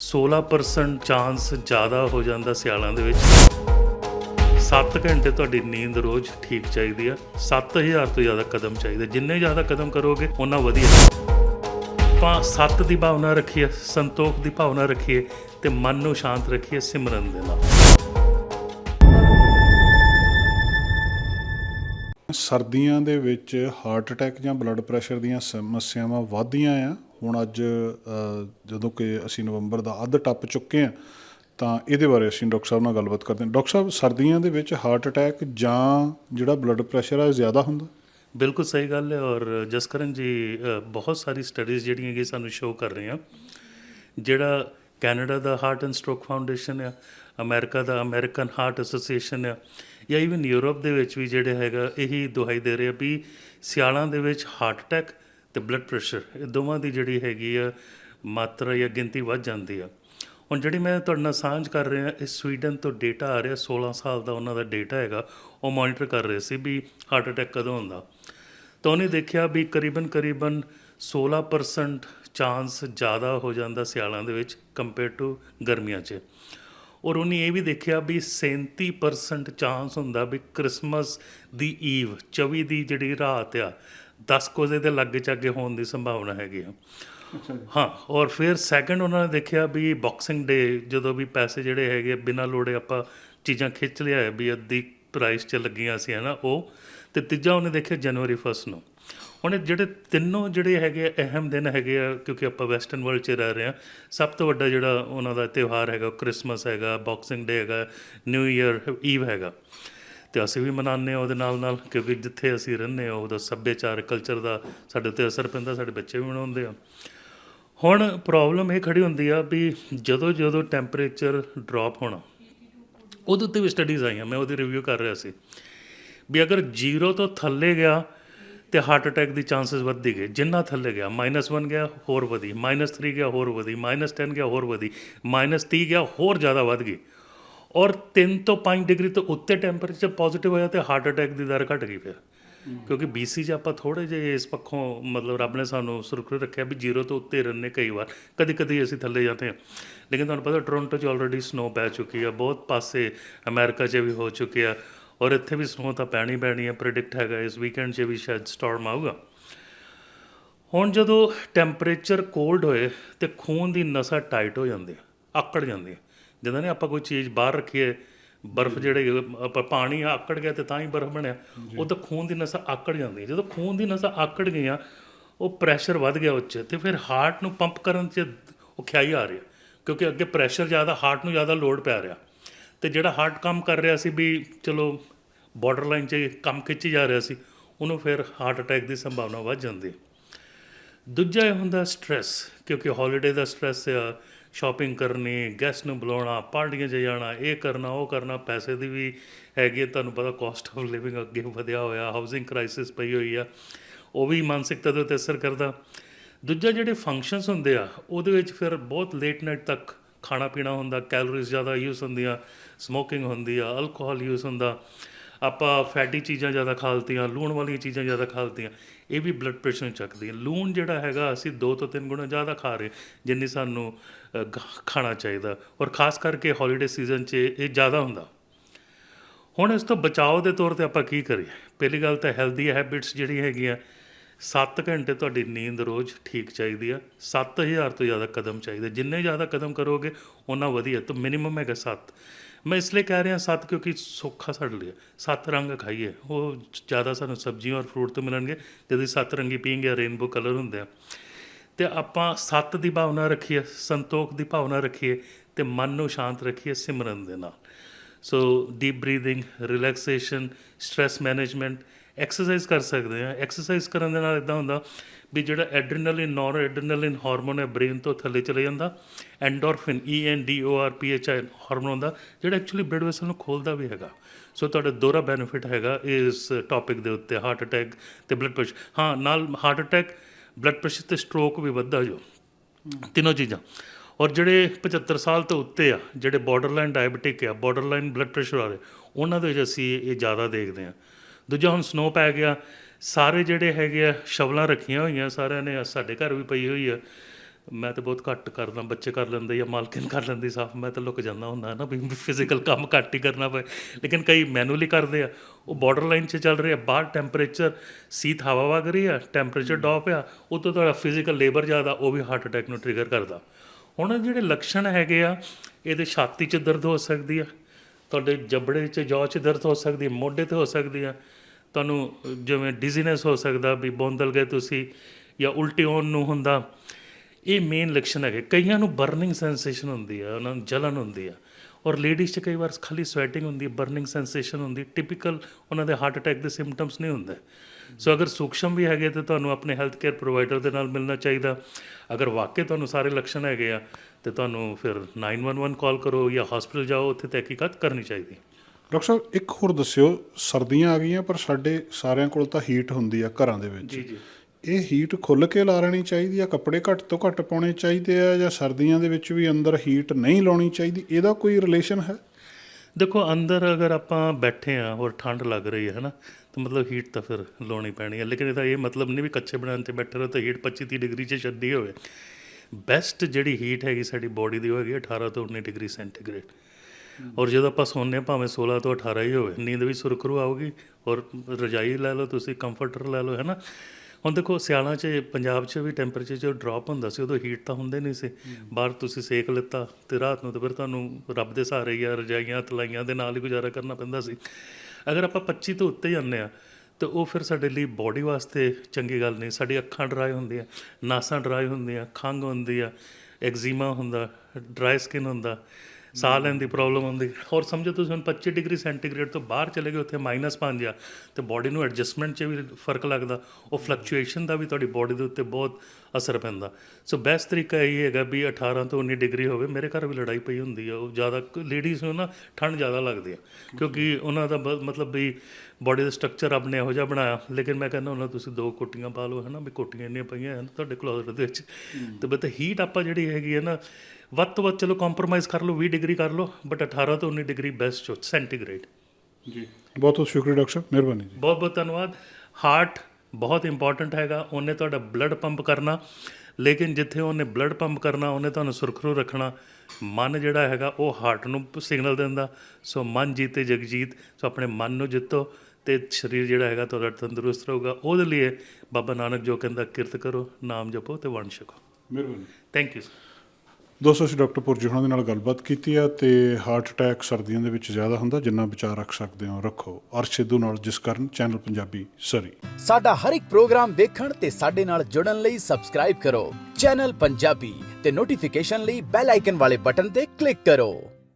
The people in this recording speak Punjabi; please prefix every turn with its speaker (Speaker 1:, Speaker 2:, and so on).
Speaker 1: 16% ਚਾਂਸ ਜ਼ਿਆਦਾ ਹੋ ਜਾਂਦਾ ਸਿਆਲਾਂ ਦੇ ਵਿੱਚ। 7 ਘੰਟੇ ਤੁਹਾਡੀ ਨੀਂਦ ਰੋਜ਼ ਠੀਕ ਚਾਹੀਦੀ ਆ। 7000 ਤੋਂ ਜ਼ਿਆਦਾ ਕਦਮ ਚਾਹੀਦੇ। ਜਿੰਨੇ ਜ਼ਿਆਦਾ ਕਦਮ ਕਰੋਗੇ ਉਨਾ ਵਧੀਆ। ਆਪਾਂ ਸੱਤ ਦੀ ਭਾਵਨਾ ਰੱਖੀਏ, ਸੰਤੋਖ ਦੀ ਭਾਵਨਾ ਰੱਖੀਏ ਤੇ ਮਨ ਨੂੰ ਸ਼ਾਂਤ ਰੱਖੀਏ ਸਿਮਰਨ ਦੇ ਨਾਲ।
Speaker 2: ਸਰਦੀਆਂ ਦੇ ਵਿੱਚ ਹਾਰਟ ਅਟੈਕ ਜਾਂ ਬਲੱਡ ਪ੍ਰੈਸ਼ਰ ਦੀਆਂ ਸਮੱਸਿਆਵਾਂ ਵੱਧਦੀਆਂ ਆ। ਹੁਣ ਅੱਜ ਜਦੋਂ ਕਿ ਅਸੀਂ ਨਵੰਬਰ ਦਾ ਅੱਧ ਟੱਪ ਚੁੱਕੇ ਹਾਂ, ਤਾਂ ਇਹਦੇ ਬਾਰੇ ਅਸੀਂ ਡਾਕਟਰ ਸਾਹਿਬ ਨਾਲ ਗੱਲਬਾਤ ਕਰਦੇ ਹਾਂ। ਡਾਕਟਰ ਸਾਹਿਬ, ਸਰਦੀਆਂ ਦੇ ਵਿੱਚ ਹਾਰਟ ਅਟੈਕ ਜਾਂ ਜਿਹੜਾ ਬਲੱਡ ਪ੍ਰੈਸ਼ਰ ਆ, ਇਹ ਜ਼ਿਆਦਾ ਹੁੰਦਾ?
Speaker 1: ਬਿਲਕੁਲ ਸਹੀ ਗੱਲ ਹੈ ਔਰ ਜਸਕਰਨ ਜੀ ਬਹੁਤ ਸਾਰੀ ਸਟੱਡੀਜ਼ ਜਿਹੜੀਆਂ ਕਿ ਸਾਨੂੰ ਸ਼ੋਅ ਕਰ ਰਹੀਆਂ। ਜਿਹੜਾ ਕੈਨੇਡਾ ਦਾ ਹਾਰਟ ਐਂਡ ਸਟ੍ਰੋਕ ਫਾਊਂਡੇਸ਼ਨ ਆ, ਅਮਰੀਕਾ ਦਾ ਅਮਰੀਕਨ ਹਾਰਟ ਐਸੋਸੀਏਸ਼ਨ ਆ, ਜਾਂ ਇਵਨ ਯੂਰਪ ਦੇ ਵਿੱਚ ਵੀ ਜਿਹੜੇ ਹੈਗਾ, ਇਹੀ ਦੁਹਾਈ ਦੇ ਰਿਹਾ ਵੀ ਸਿਆਲਾਂ ਦੇ ਵਿੱਚ ਹਾਰਟ ਅਟੈਕ ਤੇ ਬਲੱਡ ਪ੍ਰੈਸ਼ਰ ਇਹ ਦੋਵਾਂ ਦੀ ਜਿਹੜੀ ਹੈਗੀ ਆ ਮਾਤਰਾ ਜਾਂ ਗਿਣਤੀ ਵੱਧ ਜਾਂਦੀ ਆ। ਹੁਣ ਜਿਹੜੀ ਮੈਂ ਤੁਹਾਡੇ ਨਾਲ ਸਾਂਝ ਕਰ ਰਿਹਾ, ਇਹ ਸਵੀਡਨ ਤੋਂ ਡੇਟਾ ਆ ਰਿਹਾ 16 ਸਾਲ ਦਾ ਉਹਨਾਂ ਦਾ ਡੇਟਾ ਹੈਗਾ, ਉਹ ਮੋਨੀਟਰ ਕਰ ਰਹੇ ਸੀ ਵੀ ਹਾਰਟ ਅਟੈਕ ਕਦੋਂ ਹੁੰਦਾ। ਤਾਂ ਉਹਨੇ ਦੇਖਿਆ ਵੀ ਕਰੀਬਨ ਕਰੀਬਨ 16% ਚਾਂਸ ਜ਼ਿਆਦਾ ਹੋ ਜਾਂਦਾ ਸਿਆਲਾਂ ਦੇ ਵਿੱਚ ਕੰਪੇਅਰ ਟੂ ਗਰਮੀਆਂ 'ਚ। ਔਰ ਉਹਨੇ ਇਹ ਵੀ ਦੇਖਿਆ ਵੀ 37% ਚਾਂਸ ਹੁੰਦਾ ਵੀ ਕ੍ਰਿਸਮਸ ਦੀ ਈਵ 24 ਦੀ ਜਿਹੜੀ ਰਾਤ ਆ 10 ਕੁ ਵਜੇ ਦੇ ਲਾਗੇ ਚਾਗੇ ਹੋਣ ਦੀ ਸੰਭਾਵਨਾ ਹੈਗੀ ਆ। ਹਾਂ ਔਰ ਫਿਰ ਸੈਕੰਡ ਉਹਨਾਂ ਨੇ ਦੇਖਿਆ ਵੀ ਬਾਕਸਿੰਗ ਡੇ ਜਦੋਂ ਵੀ ਪੈਸੇ ਜਿਹੜੇ ਹੈਗੇ ਬਿਨਾਂ ਲੋੜੇ ਆਪਾਂ ਚੀਜ਼ਾਂ ਖਿੱਚ ਲਿਆ ਵੀ ਅੱਧੀ ਪ੍ਰਾਈਸ 'ਚ ਲੱਗੀਆਂ ਸੀ ਹਨਾ ਉਹ। ਤੇ ਤੀਜਾ ਉਹਨੇ ਦੇਖਿਆ ਜਨਵਰੀ 1 ਨੂੰ। ਇਹ ਜਿਹੜੇ ਤਿੰਨੋਂ ਜਿਹੜੇ ਹੈਗੇ ਅਹਿਮ ਦਿਨ ਹੈਗੇ ਆ ਕਿਉਂਕਿ ਆਪਾਂ ਵੈਸਟਰਨ ਵਰਲਡ 'ਚ ਰਹਿ ਰਹੇ ਆ ਸਭ ਤੋਂ ਵੱਡਾ ਜਿਹੜਾ ਉਹਨਾਂ ਦਾ ਤਿਉਹਾਰ ਹੈਗਾ ਕ੍ਰਿਸਮਸ ਹੈਗਾ ਬਾਕਸਿੰਗ ਡੇ ਹੈਗਾ ਨਿਊ ਈਅਰ ਈਵ ਹੈਗਾ। ਤੇ ਅਸੀਂ ਵੀ ਮਨਾਉਂਦੇ ਹਾਂ ਉਹਦੇ ਨਾਲ ਨਾਲ, ਕਿਉਂਕਿ ਜਿੱਥੇ ਅਸੀਂ ਰਹਿੰਦੇ ਹਾਂ, ਉਹਦਾ ਸੱਭਿਆਚਾਰ ਕਲਚਰ ਦਾ ਸਾਡੇ ਉੱਤੇ ਅਸਰ ਪੈਂਦਾ, ਸਾਡੇ ਬੱਚੇ ਵੀ ਮਨਾਉਂਦੇ ਆ। ਹੁਣ ਪ੍ਰੋਬਲਮ ਇਹ ਖੜੀ ਹੁੰਦੀ ਆ ਵੀ ਜਦੋਂ ਜਦੋਂ ਟੈਂਪਰੇਚਰ ਡ੍ਰੌਪ ਹੋਣਾ, ਉਹਦੇ ਉੱਤੇ ਵੀ ਸਟੱਡੀਜ਼ ਆਈਆਂ, ਮੈਂ ਉਹਦੀ ਰਿਵਿਊ ਕਰ ਰਿਹਾ ਸੀ। ਵੀ ਅਗਰ 0 ਤੋਂ ਥੱਲੇ ਗਿਆ, ਤੇ ਹਾਰਟ ਅਟੈਕ ਦੀ ਚਾਂਸਸ ਵੱਧਦੀ ਗਏ, ਜਿੰਨਾ ਥੱਲੇ ਗਿਆ -1 ਗਿਆ, ਹੋਰ ਵਧੀ -3 ਗਿਆ, ਹੋਰ ਵਧੀ -10 ਗਿਆ, ਹੋਰ ਵਧੀ -30 ਗਿਆ, ਹੋਰ ਜ਼ਿਆਦਾ ਵੱਧ ਗਈ। ਔਰ 3 ਤੋਂ 5 ਡਿਗਰੀ ਤੋਂ ਉੱਤੇ ਟੈਂਪਰੇਚਰ ਪੋਜ਼ਿਟਿਵ ਹੋਇਆ ਤੇ ਹਾਰਟ ਅਟੈਕ ਦੀ ਦਰ ਘਟ ਗਈ ਫਿਰ। ਕਿਉਂਕਿ BC 'ਚ ਆਪਾਂ ਥੋੜੇ ਜਿਹੇ ਇਸ ਪੱਖੋਂ ਮਤਲਬ ਰੱਬ ਨੇ ਸਾਨੂੰ ਸੁਰੱਖਿਅਤ ਰੱਖਿਆ ਵੀ ਜ਼ੀਰੋ ਤੋਂ ਉੱਤੇ ਰਹਿੰਦੇ ਕਈ ਵਾਰ। ਕਦੀ ਕਦੀ ਅਸੀਂ ਥੱਲੇ ਜਾਂਦੇ ਹਾਂ। ਲੇਕਿਨ ਤੁਹਾਨੂੰ ਪਤਾ ਟੋਰਾਂਟੋ 'ਚ ਆਲਰੇਡੀ ਸਨੋ ਪੈ ਚੁੱਕੀ ਆ, ਬਹੁਤ ਪਾਸੇ ਅਮਰੀਕਾ 'ਚ ਵੀ ਹੋ ਚੁੱਕੀ ਆ। ਔਰ ਇੱਥੇ ਵੀ ਸਨੋ ਤਾਂ ਪੈਣੀ ਪੈਣੀ ਹੈ ਪ੍ਰੈਡਿਕਟ ਹੈਗਾ ਇਸ ਵੀਕਐਂਡ 'ਚ ਵੀ ਸ਼ਾਇਦ ਸਟਾਰਮ ਆਊਗਾ। ਹੁਣ ਜਦੋਂ ਟੈਂਪਰੇਚਰ ਕੋਲਡ ਹੋਏ ਤੇ ਖੂਨ ਦੀ ਨਸਾਂ ਟਾਈਟ ਹੋ ਜਾਂਦੀ ਆ ਆਕੜ ਜਾਂਦੀ ਆ ਜਦੋਂ ਨੇ ਆਪਾਂ ਕੋਈ ਚੀਜ਼ ਬਾਹਰ ਰੱਖੀਏ ਬਰਫ਼ ਜਿਹੜੇ ਆਪਾਂ ਪਾਣੀ ਆਕੜ ਗਿਆ ਤੇ ਤਾਂ ਹੀ ਬਰਫ਼ ਬਣਿਆ। ਉਹ ਤਾਂ ਖੂਨ ਦੀ ਨਸਾਂ ਆਕੜ ਜਾਂਦੀ। ਜਦੋਂ ਖੂਨ ਦੀ ਨਸਾਂ ਆਕੜ ਗਈਆਂ ਉਹ ਪ੍ਰੈਸ਼ਰ ਵੱਧ ਗਿਆ ਉੱਚ ਤੇ ਫਿਰ ਹਾਰਟ ਨੂੰ ਪੰਪ ਕਰਨ 'ਚ ਔਖਿਆਈ ਆ ਰਹੀ। ਹੈ ਕਿਉਂਕਿ ਅੱਗੇ ਪ੍ਰੈਸ਼ਰ ਜ਼ਿਆਦਾ ਹਾਰਟ ਨੂੰ ਜ਼ਿਆਦਾ ਲੋਡ ਪੈ ਰਿਹਾ। ਤੇ ਜਿਹੜਾ ਹਾਰਟ ਕੰਮ ਕਰ ਰਿਹਾ ਸੀ ਵੀ ਚਲੋ ਬਾਰਡਰ ਲਾਈਨ 'ਚ ਕੰਮ ਖਿੱਚੀ ਜਾ ਰਿਹਾ ਸੀ ਉਹਨੂੰ ਫਿਰ ਹਾਰਟ ਅਟੈਕ ਦੀ ਸੰਭਾਵਨਾ ਵੱਧ ਜਾਂਦੀ ਹੈ। ਦੂਜਾ ਇਹ ਹੁੰਦਾ ਸਟ੍ਰੈਸ ਕਿਉਂਕਿ ਹੌਲੀਡੇ ਦਾ ਸਟ੍ਰੈਸ ਆ ਸ਼ਾਪਿੰਗ ਕਰਨੀ ਗੈਸਟ ਨੂੰ ਬੁਲਾਉਣਾ ਪਾਰਟੀਆਂ 'ਚ ਜਾਣਾ ਇਹ ਕਰਨਾ ਉਹ ਕਰਨਾ ਪੈਸੇ ਦੀ ਵੀ ਹੈਗੀ ਹੈ, ਤੁਹਾਨੂੰ ਪਤਾ ਕਾਸਟ ਆਫ ਲਿਵਿੰਗ ਅੱਗੇ ਵਧਿਆ ਹੋਇਆ ਹਾਊਸਿੰਗ ਕ੍ਰਾਈਸਿਸ ਪਈ ਹੋਈ ਆ ਉਹ ਵੀ ਮਾਨਸਿਕਤਾ ਦੇ ਉੱਤੇ ਅਸਰ ਕਰਦਾ। ਦੂਜਾ ਜਿਹੜੇ ਫੰਕਸ਼ਨਸ ਹੁੰਦੇ ਆ ਉਹਦੇ ਵਿੱਚ ਫਿਰ ਬਹੁਤ ਲੇਟ ਨਾਈਟ ਤੱਕ ਖਾਣਾ ਪੀਣਾ ਹੁੰਦਾ ਕੈਲੋਰੀਜ਼ ਜ਼ਿਆਦਾ ਯੂਜ਼ ਹੁੰਦੀਆਂ ਸਮੋਕਿੰਗ ਹੁੰਦੀ ਆ ਅਲਕੋਹਲ ਯੂਜ਼ ਹੁੰਦਾ ਆਪਾਂ ਫੈਟੀ ਚੀਜ਼ਾਂ ਜ਼ਿਆਦਾ ਖਾ ਲਤੀਆਂ, ਲੂਣ ਵਾਲੀਆਂ ਚੀਜ਼ਾਂ ਜ਼ਿਆਦਾ ਖਾ ਲਤੀਆਂ, ਇਹ ਵੀ ਬਲੱਡ ਪ੍ਰੈਸ਼ਰ ਨੂੰ ਚੱਕਦੀਆਂ ਲੂਣ ਜਿਹੜਾ ਹੈਗਾ, ਅਸੀਂ 2 ਤੋਂ 3 ਗੁਣਾ ਜ਼ਿਆਦਾ ਖਾ ਰਹੇ ਜਿੰਨੀ ਸਾਨੂੰ ਖਾਣਾ ਚਾਹੀਦਾ। ਔਰ ਖਾਸ ਕਰਕੇ ਹੌਲੀਡੇ ਸੀਜ਼ਨ 'ਚ ਇਹ ਜ਼ਿਆਦਾ ਹੁੰਦਾ। ਹੁਣ ਇਸ ਤੋਂ ਬਚਾਓ ਦੇ ਤੌਰ ਤੇ ਆਪਾਂ ਕੀ ਕਰੀਏ? ਪਹਿਲੀ ਗੱਲ ਤਾਂ ਹੈਲਦੀ ਹੈਬਿਟਸ ਜਿਹੜੀ ਹੈਗੀਆਂ 7 ਘੰਟੇ ਤੁਹਾਡੀ ਨੀਂਦ ਰੋਜ਼ ਠੀਕ ਚਾਹੀਦੀ ਆ। 7000 ਤੋਂ ਜ਼ਿਆਦਾ ਕਦਮ ਚਾਹੀਦੇ। ਜਿੰਨੇ ਜ਼ਿਆਦਾ ਕਦਮ ਕਰੋਗੇ ਉਹਨਾਂ ਵਧੀਆ। ਤਾਂ ਮਿਨੀਮਮ ਹੈਗਾ 7 ਮੈਂ ਇਸ ਲਈ ਕਹਿ ਰਿਹਾ 7 ਕਿਉਂਕਿ ਸੌਖਾ ਸਾਡੇ ਲਈ 7 ਰੰਗ ਖਾਈਏ। ਉਹ ਜ਼ਿਆਦਾ ਸਾਨੂੰ ਸਬਜ਼ੀਆਂ ਔਰ ਫਰੂਟ ਤੋਂ ਮਿਲਣਗੇ। ਜਦੋਂ ਸੱਤ ਰੰਗੀ ਪੀਂਗੇ ਰੇਨਬੋ ਕਲਰ ਹੁੰਦੇ ਆ। ਤੇ ਆਪਾਂ ਸੱਤ ਦੀ ਭਾਵਨਾ ਰੱਖੀਏ, ਸੰਤੋਖ ਦੀ ਭਾਵਨਾ ਰੱਖੀਏ ਤੇ ਮਨ ਨੂੰ ਸ਼ਾਂਤ ਰੱਖੀਏ ਸਿਮਰਨ ਦੇ ਨਾਲ। So deep breathing relaxation stress management exercise ਕਰ ਸਕਦੇ ਆ ਐਕਸਰਸਾਈਜ਼ ਕਰਨ ਦੇ ਨਾਲ ਇਦਾਂ ਹੁੰਦਾ ਵੀ ਜਿਹੜਾ ਐਡਰੀਨਲਿਨ ਨੋਰ ਐਡਰੀਨਲਿਨ ਹਾਰਮੋਨ ਹੈ ਬ੍ਰੇਨ ਤੋਂ ਥੱਲੇ ਚਲੇ ਜਾਂਦਾ। Endorphin E N D O R P H I hormone ਹੁੰਦਾ, ਜਿਹੜਾ ਐਕਚੁਅਲੀ ਬਲੱਡ ਵੈਸਲ ਨੂੰ ਖੋਲਦਾ ਵੀ ਹੈਗਾ। ਸੋ ਤੁਹਾਡਾ ਦੋਹਰਾ ਬੈਨੀਫਿਟ ਹੈਗਾ ਇਸ ਟੌਪਿਕ ਦੇ ਉੱਤੇ ਹਾਰਟ ਅਟੈਕ ਤੇ ਬਲੱਡ ਪ੍ਰੈਸ਼ਰ ਹਾਂ, ਨਾਲ ਹਾਰਟ ਅਟੈਕ ਬਲੱਡ ਪ੍ਰੈਸ਼ਰ ਤੇ ਸਟ੍ਰੋਕ ਵੀ ਵੱਧਦਾ ਜੋ। ਤਿੰਨੋਂ ਚੀਜ਼ਾਂ। ਔਰ ਜਿਹੜੇ 75 ਸਾਲ ਤੋਂ ਉੱਤੇ ਆ, ਜਿਹੜੇ ਬਾਰਡਰਲਾਈਨ ਡਾਇਬੀਟਿਕ ਆ ਬਾਰਡਰਲਾਈਨ ਬਲੱਡ ਪ੍ਰੈਸ਼ਰ ਵਾਲੇ, ਉਹਨਾਂ ਦੇ ਵਿੱਚ ਅਸੀਂ ਇਹ ਜ਼ਿਆਦਾ ਦੇਖਦੇ ਆ ਦੂਜਾ ਹੁਣ ਸਨੋ ਪੈ ਗਿਆ ਸਾਰੇ ਜਿਹੜੇ ਹੈਗੇ ਆ ਸ਼ਵਲਾਂ ਰੱਖੀਆਂ ਹੋਈਆਂ ਸਾਰਿਆਂ ਨੇ ਸਾਡੇ ਘਰ ਵੀ ਪਈ ਹੋਈ ਆ। ਮੈਂ ਤੇ ਬਹੁਤ ਘੱਟ ਕਰਦਾ ਬੱਚੇ ਕਰ ਲੈਂਦੇ ਜਾਂ ਮਾਲਕਿਨ ਕਰ ਲੈਂਦੀ ਸਾਫ਼ ਮੈਂ ਤਾਂ ਲੁਕ ਜਾਂਦਾ ਹੁੰਦਾ ਨਾ ਵੀ ਫਿਜ਼ੀਕਲ ਕੰਮ ਘੱਟ ਹੀ ਕਰਨਾ ਪਏ। ਲੇਕਿਨ ਕਈ ਮੈਨੂਅਲੀ ਕਰਦੇ ਆ ਉਹ ਬਾਰਡਰ ਲਾਈਨ 'ਚ ਚੱਲ ਰਹੇ ਆ ਬਾਹਰ ਟੈਂਪਰੇਚਰ ਸੀਤ ਹਵਾ ਵਗ ਰਹੀ ਆ ਟੈਂਪਰੇਚਰ ਡ੍ਰੌਪ ਆ ਉਹ ਤੋਂ ਤੁਹਾਡਾ ਫਿਜ਼ੀਕਲ ਲੇਬਰ ਜ਼ਿਆਦਾ ਉਹ ਵੀ ਹਾਰਟ ਅਟੈਕ ਨੂੰ ਟ੍ਰਿਗਰ ਕਰਦਾ। ਹੁਣ ਜਿਹੜੇ ਲੱਛਣ ਹੈਗੇ ਆ ਇਹਦੇ ਛਾਤੀ 'ਚ ਦਰਦ ਹੋ ਸਕਦੀ ਆ ਤੁਹਾਡੇ ਜਬੜੇ 'ਚ ਜੌ 'ਚ ਦਰਦ ਹੋ ਸਕਦੀ ਹੈ, ਮੋਢੇ ਤੇ ਹੋ ਸਕਦੀ ਆ ਤੁਹਾਨੂੰ ਜਿਵੇਂ ਡਿਜ਼ੀਨੈਸ ਹੋ ਸਕਦਾ ਵੀ ਬੋਂਦਲ ਗਏ ਤੁਸੀਂ ਜਾਂ ਉਲਟੀ ਹੋਣ ਨੂੰ ਹੁੰਦਾ। ਇਹ ਮੇਨ ਲੱਛਣ ਹੈਗੇ। ਕਈਆਂ ਨੂੰ ਬਰਨਿੰਗ ਸੈਂਸੇਸ਼ਨ ਹੁੰਦੀ ਆ ਉਹਨਾਂ ਨੂੰ ਜਲਨ ਹੁੰਦੀ ਆ। ਔਰ ਲੇਡੀਜ਼ 'ਚ ਕਈ ਵਾਰ ਖਾਲੀ ਸਵੈਟਿੰਗ ਹੁੰਦੀ ਹੈ ਬਰਨਿੰਗ ਸੈਂਸੇਸ਼ਨ ਹੁੰਦੀ ਟਿਪੀਕਲ ਉਹਨਾਂ ਦੇ ਹਾਰਟ ਅਟੈਕ ਦੇ ਸਿੰਪਟਮਸ ਨਹੀਂ ਹੁੰਦੇ। ਸੋ ਅਗਰ ਸੂਖਸ਼ਮ ਵੀ ਹੈਗੇ ਤੇ ਤੁਹਾਨੂੰ ਆਪਣੇ ਹੈਲਥ ਕੇਅਰ ਪ੍ਰੋਵਾਈਡਰ ਦੇ ਨਾਲ ਮਿਲਣਾ ਚਾਹੀਦਾ। ਅਗਰ ਵਾਕਈ ਤੁਹਾਨੂੰ ਸਾਰੇ ਲੱਛਣ ਹੈਗੇ ਆ ਤੇ ਤੁਹਾਨੂੰ ਫਿਰ 911 ਕਾਲ ਕਰੋ ਜਾਂ ਹਸਪੀਟਲ ਜਾਓ ਉੱਥੇ ਤਹਿਕੀਕਾਤ ਕਰਨੀ ਚਾਹੀਦੀ।
Speaker 2: ਡਾਕਟਰ ਸਾਹਿਬ ਇੱਕ ਹੋਰ ਦੱਸਿਓ ਸਰਦੀਆਂ ਆ ਗਈਆਂ ਪਰ ਸਾਡੇ ਸਾਰਿਆਂ ਕੋਲ ਤਾਂ ਹੀਟ ਹੁੰਦੀ ਆ ਘਰਾਂ ਦੇ ਵਿੱਚ।
Speaker 1: ਜੀ ਜੀ।
Speaker 2: ਇਹ ਹੀਟ ਖੁੱਲ ਕੇ ਲਾ ਲੈਣੀ ਚਾਹੀਦੀ ਆ, ਕੱਪੜੇ ਘੱਟ ਤੋਂ ਘੱਟ ਪਾਉਣੇ ਚਾਹੀਦੇ ਆ ਜਾਂ ਸਰਦੀਆਂ ਦੇ ਵਿੱਚ ਵੀ ਅੰਦਰ ਹੀਟ ਨਹੀਂ ਲਾਉਣੀ ਚਾਹੀਦੀ, ਇਹਦਾ ਕੋਈ ਰਿਲੇਸ਼ਨ ਹੈ?
Speaker 1: ਦੇਖੋ, ਅੰਦਰ ਅਗਰ ਆਪਾਂ ਬੈਠੇ ਆ ਔਰ ਠੰਡ ਲੱਗ ਰਹੀ ਹੈ ਨਾ ਤਾਂ ਮਤਲਬ ਹੀਟ ਤਾਂ ਫਿਰ ਲਾਉਣੀ ਪੈਣੀ ਹੈ ਲੇਕਿਨ ਇਹਦਾ ਇਹ ਮਤਲਬ ਨਹੀਂ ਵੀ ਕੱਚੇ ਬਣਾਉਣ ਤੇ ਬੈਠੇ ਰਹੋ ਤਾਂ ਹੀਟ 25 30 ਡਿਗਰੀ 'ਚ ਛੱਡੀ ਹੋਵੇ। ਬੈਸਟ ਜਿਹੜੀ ਹੀਟ ਹੈਗੀ ਸਾਡੀ ਬੋਡੀ ਦੀ ਉਹ ਹੈਗੀ 18 ਤੋਂ 19 ਡਿਗਰੀ ਸੈਂਟੀਗ੍ਰੇਡ ਔਰ ਜਦੋਂ ਆਪਾਂ ਸੌਂਦੇ ਹਾਂ, ਭਾਵੇਂ 16 ਤੋਂ 18 ਹੀ ਹੋਵੇ, ਨੀਂਦ ਵੀ ਸੁਰਖਰੂ ਆਊਗੀ, ਔਰ ਰਜਾਈ ਲੈ ਲਓ ਤੁਸੀਂ ਕੰਫਰਟਰ ਲੈ ਲਓ ਹੈ ਨਾ ਹੁਣ ਦੇਖੋ ਸਿਆਲਾਂ 'ਚ ਪੰਜਾਬ 'ਚ ਵੀ ਟੈਂਪਰੇਚਰ ਜੋ ਡ੍ਰੌਪ ਹੁੰਦਾ ਸੀ ਉਦੋਂ ਹੀਟ ਤਾਂ ਹੁੰਦੇ ਨਹੀਂ ਸੀ। ਬਾਹਰ ਤੁਸੀਂ ਸੇਕ ਲਿੱਤਾ ਤੇ ਰਾਤ ਨੂੰ ਤਾਂ ਫਿਰ ਤੁਹਾਨੂੰ ਰੱਬ ਦੇ ਸਹਾਰੇ ਜਾਂ ਰਜਾਈਆਂ ਤਲਾਈਆਂ ਦੇ ਨਾਲ ਹੀ ਗੁਜ਼ਾਰਾ ਕਰਨਾ ਪੈਂਦਾ ਸੀ। ਅਗਰ ਆਪਾਂ 25 ਤੋਂ ਉੱਤੇ ਜਾਂਦੇ ਆ ਤੇ ਉਹ ਫਿਰ ਸਾਡੇ ਲਈ ਬਾਡੀ ਵਾਸਤੇ ਚੰਗੀ ਗੱਲ ਨਹੀਂ। ਸਾਡੀ ਅੱਖਾਂ ਡਰਾਈ ਹੁੰਦੀਆਂ ਨਾਸਾਂ ਡਰਾਈ ਹੁੰਦੀਆਂ ਖੰਘ ਹੁੰਦੀ ਆ ਐਗਜ਼ੀਮਾ ਹੁੰਦਾ ਡਰਾਈ ਸਕਿਨ ਹੁੰਦਾ। ਸਾਹ ਲੈਣ ਦੀ ਪ੍ਰੋਬਲਮ ਹੁੰਦੀ ਔਰ ਸਮਝੋ ਤੁਸੀਂ ਹੁਣ 25 ਡਿਗਰੀ ਸੈਂਟੀਗ੍ਰੇਡ ਤੋਂ ਬਾਹਰ ਚਲੇ ਗਏ, ਉੱਥੇ -5 ਆ ਤੇ ਬਾਡੀ ਨੂੰ ਐਡਜਸਟਮੈਂਟ 'ਚ ਵੀ ਫ਼ਰਕ ਲੱਗਦਾ। ਉਹ ਫਲਕਚੁਏਸ਼ਨ ਦਾ ਵੀ ਤੁਹਾਡੀ ਬਾਡੀ ਦੇ ਉੱਤੇ ਬਹੁਤ ਅਸਰ ਪੈਂਦਾ। ਸੋ ਬੈਸਟ ਤਰੀਕਾ ਇਹ ਹੈਗਾ ਵੀ 18 ਤੋਂ 19 ਡਿਗਰੀ ਹੋਵੇ, ਮੇਰੇ ਘਰ ਵੀ ਲੜਾਈ ਪਈ ਹੁੰਦੀ ਆ। ਉਹ ਜ਼ਿਆਦਾ ਲੇਡੀਜ਼ ਨੂੰ ਨਾ ਠੰਡ ਜ਼ਿਆਦਾ ਲੱਗਦੀ ਆ। ਕਿਉਂਕਿ ਉਹਨਾਂ ਦਾ ਬ- ਮਤਲਬ ਵੀ ਬਾਡੀ ਦਾ ਸਟਰਕਚਰ ਰੱਬ ਨੇ ਇਹੋ ਜਿਹਾ ਬਣਾਇਆ। ਲੇਕਿਨ ਮੈਂ ਕਹਿੰਦਾ ਉਹਨਾਂ ਤੁਸੀਂ ਦੋ ਕੋਟੀਆਂ ਪਾ ਲਓ ਹੈ ਨਾ ਵੀ ਕੋਟੀਆਂ ਇੰਨੀਆਂ ਪਈਆਂ ਹਨ ਤੁਹਾਡੇ ਕਲੋਜ਼ਟ ਦੇ ਵਿੱਚ। ਤੇ ਬਟ ਹੀਟ ਆਪਾਂ ਜਿਹੜੀ ਹੈਗੀ ਹੈ ਨਾ ਵੱਧ ਤੋਂ ਵੱਧ ਚਲੋ ਕੰਪਰੋਮਾਈਜ਼ ਕਰ ਲਓ 20 ਡਿਗਰੀ ਕਰ ਲਓ ਬਟ 18 ਤੋਂ 19 ਡਿਗਰੀ ਬੈਸਟ ਸੈਂਟੀਗ੍ਰੇਡ
Speaker 2: ਜੀ। ਬਹੁਤ ਬਹੁਤ ਸ਼ੁਕਰੀਆ ਡਾਕਟਰ ਸਾਹਿਬ ਮਿਹਰਬਾਨੀ ਜੀ।
Speaker 1: ਬਹੁਤ ਬਹੁਤ ਧੰਨਵਾਦ। ਹਾਰਟ ਬਹੁਤ ਇੰਪੋਰਟੈਂਟ ਹੈਗਾ ਉਹਨੇ ਤੁਹਾਡਾ ਬਲੱਡ ਪੰਪ ਕਰਨਾ ਲੇਕਿਨ ਜਿੱਥੇ ਉਹਨੇ ਬਲੱਡ ਪੰਪ ਕਰਨਾ ਉਹਨੇ ਤੁਹਾਨੂੰ ਸੁਰਖਰੂ ਰੱਖਣਾ ਮਨ ਜਿਹੜਾ ਹੈਗਾ ਉਹ ਹਾਰਟ ਨੂੰ ਸਿਗਨਲ ਦਿੰਦਾ। ਸੋ ਮਨ ਜੀਤੇ ਜਗਜੀਤ ਸੋ ਆਪਣੇ ਮਨ ਨੂੰ ਜਿੱਤੋ ਤੇ ਸਰੀਰ ਜਿਹੜਾ ਹੈਗਾ ਤੁਹਾਡਾ ਤੰਦਰੁਸਤ ਰਹੂਗਾ। ਉਹਦੇ ਲਈ ਬਾਬਾ ਨਾਨਕ ਜੋ ਕਹਿੰਦਾ ਕਿਰਤ ਕਰੋ ਨਾਮ ਜਪੋ ਤੇ ਵੰਡ ਛਕੋ।
Speaker 2: ਮਿਹਰਬਾਨੀ।
Speaker 1: ਥੈਂਕ ਯੂ
Speaker 2: ਦੋਸਤੋ, ਅਸੀਂ ਡਾਕਟਰ ਪੁਰਜੀ ਹੋਣਾ ਦੇ ਨਾਲ ਗੱਲਬਾਤ ਕੀਤੀ ਆ ਤੇ ਹਾਰਟ ਅਟੈਕ ਸਰਦੀਆਂ ਦੇ ਵਿੱਚ ਜ਼ਿਆਦਾ ਹੁੰਦਾ, ਜਿੰਨਾ ਵਿਚਾਰ ਰੱਖ ਸਕਦੇ ਹੋ, ਰੱਖੋ। ਅਰਸ਼ ਸਿੱਧੂ ਨਾਲ ਜਿਸ ਕਾਰਨ ਚੈਨਲ ਪੰਜਾਬੀ ਸਰੀ।
Speaker 3: ਸਾਡਾ ਹਰ ਇੱਕ ਪ੍ਰੋਗਰਾਮ ਦੇਖਣ ਤੇ ਸਾਡੇ ਨਾਲ ਜੁੜਨ ਲਈ ਸਬਸਕ੍ਰਾਈਬ ਕਰੋ। ਚੈਨਲ ਪੰਜਾਬੀ ਤੇ ਨੋਟੀਫਿਕੇਸ਼ਨ ਲਈ ਬੈਲ ਆਈਕਨ ਵਾਲੇ ਬਟਨ ਤੇ ਕਲਿੱਕ ਕਰੋ।